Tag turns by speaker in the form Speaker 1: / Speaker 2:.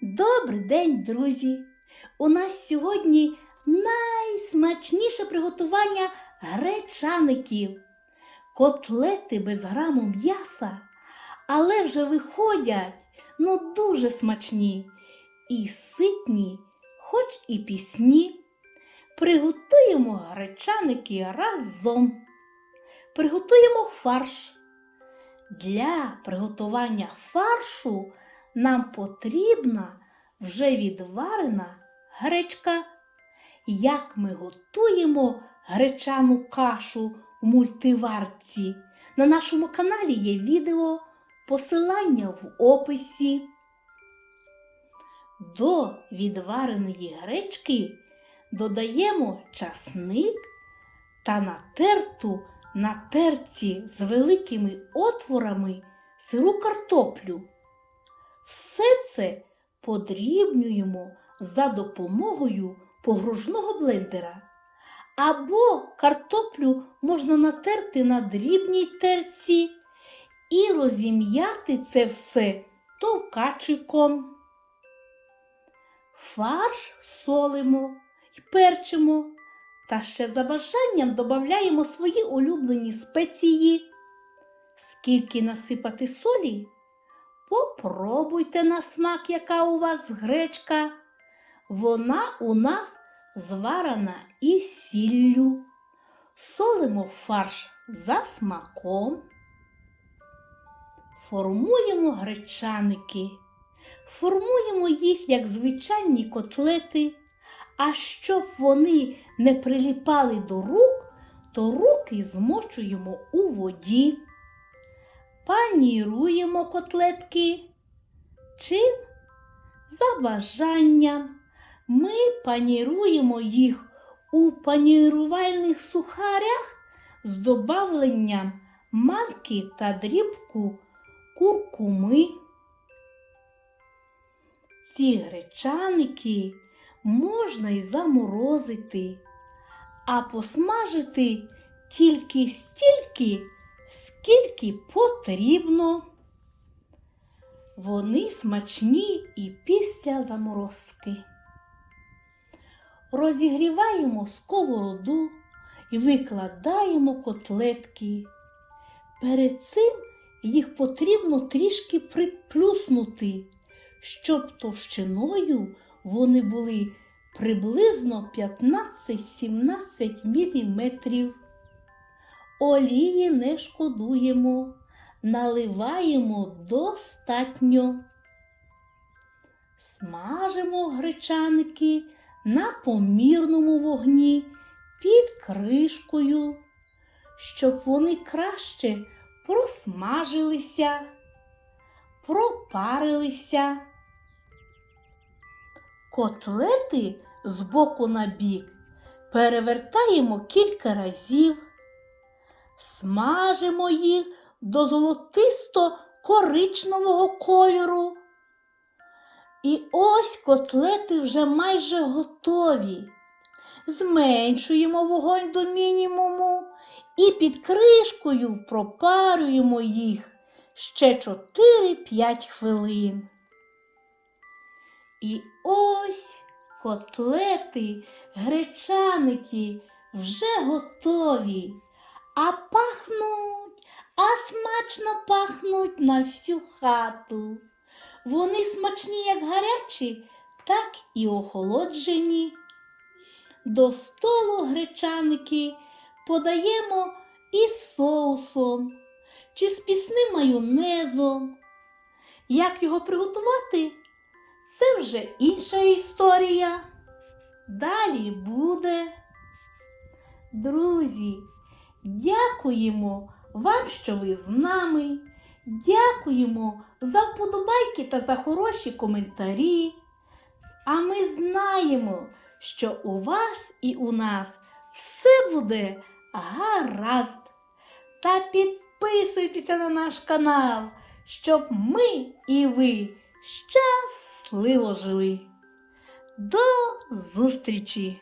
Speaker 1: Добрий день, друзі! У нас сьогодні найсмачніше приготування гречаників. Котлети без граму м'яса, але вже виходять ну дуже смачні і ситні, хоч і пісні. Приготуємо гречаники разом. Приготуємо фарш. Для приготування фаршу нам потрібна вже відварена гречка. Як ми готуємо гречану кашу в мультиварці? На нашому каналі є відео, посилання в описі. До відвареної гречки додаємо часник та натерту на терці з великими отворами сиру картоплю. Все це подрібнюємо за допомогою погружного блендера. Або картоплю можна натерти на дрібній терці і розім'яти це все товкачиком. Фарш солимо і перчимо, та ще за бажанням додаємо свої улюблені спеції. Скільки насипати солі? Попробуйте на смак, яка у вас гречка. Вона у нас зварена із сіллю. Солимо фарш за смаком. Формуємо гречаники. Формуємо їх як звичайні котлети. А щоб вони не приліпали до рук, то руки змочуємо у воді. Паніруємо котлетки. Чим? За бажанням. Ми паніруємо їх у панірувальних сухарях з добавленням манки та дрібку куркуми. Ці гречаники можна й заморозити, а посмажити тільки стільки, скільки потрібно. Вони смачні і після заморозки. Розігріваємо сковороду і викладаємо котлетки. Перед цим їх потрібно трішки приплюснути, щоб товщиною вони були приблизно 15-17 мм. Олії не шкодуємо, наливаємо достатньо. Смажимо гречаники на помірному вогні під кришкою, щоб вони краще просмажилися, пропарилися. Котлети з боку на бік перевертаємо кілька разів, смажимо їх до золотисто-коричневого кольору. І ось котлети вже майже готові. Зменшуємо вогонь до мінімуму і під кришкою пропарюємо їх ще 4-5 хвилин. І ось котлети, гречаники вже готові, а пахнуть, а смачно пахнуть на всю хату. Вони смачні як гарячі, так і охолоджені. До столу гречаники подаємо із соусом чи з пісним майонезом. Як його приготувати? Це вже інша історія. Далі буде. Друзі, дякуємо вам, що ви з нами. Дякуємо за вподобайки та за хороші коментарі. А ми знаємо, що у вас і у нас все буде гаразд. Та підписуйтеся на наш канал, щоб ми і ви щасливо жили. До зустрічі!